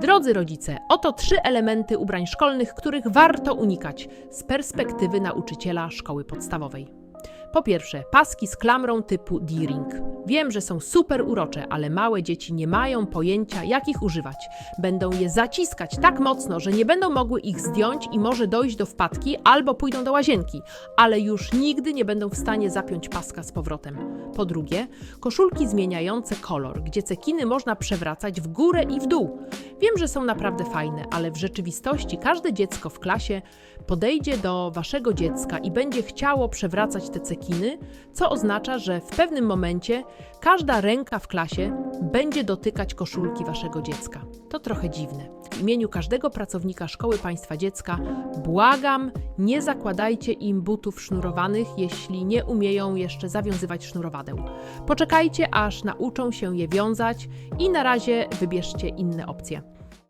Drodzy rodzice, oto trzy elementy ubrań szkolnych, których warto unikać z perspektywy nauczyciela szkoły podstawowej. Po pierwsze, paski z klamrą typu D-ring. Wiem, że są super urocze, ale małe dzieci nie mają pojęcia, jak ich używać. Będą je zaciskać tak mocno, że nie będą mogły ich zdjąć i może dojść do wpadki albo pójdą do łazienki, ale już nigdy nie będą w stanie zapiąć paska z powrotem. Po drugie, koszulki zmieniające kolor, gdzie cekiny można przewracać w górę i w dół. Wiem, że są naprawdę fajne, ale w rzeczywistości każde dziecko w klasie podejdzie do waszego dziecka i będzie chciało przewracać te cekiny, co oznacza, że w pewnym momencie każda ręka w klasie będzie dotykać koszulki waszego dziecka. To trochę dziwne. W imieniu każdego pracownika szkoły państwa dziecka błagam, nie zakładajcie im butów sznurowanych, jeśli nie umieją jeszcze zawiązywać sznurowadeł. Poczekajcie, aż nauczą się je wiązać i na razie wybierzcie inne opcje.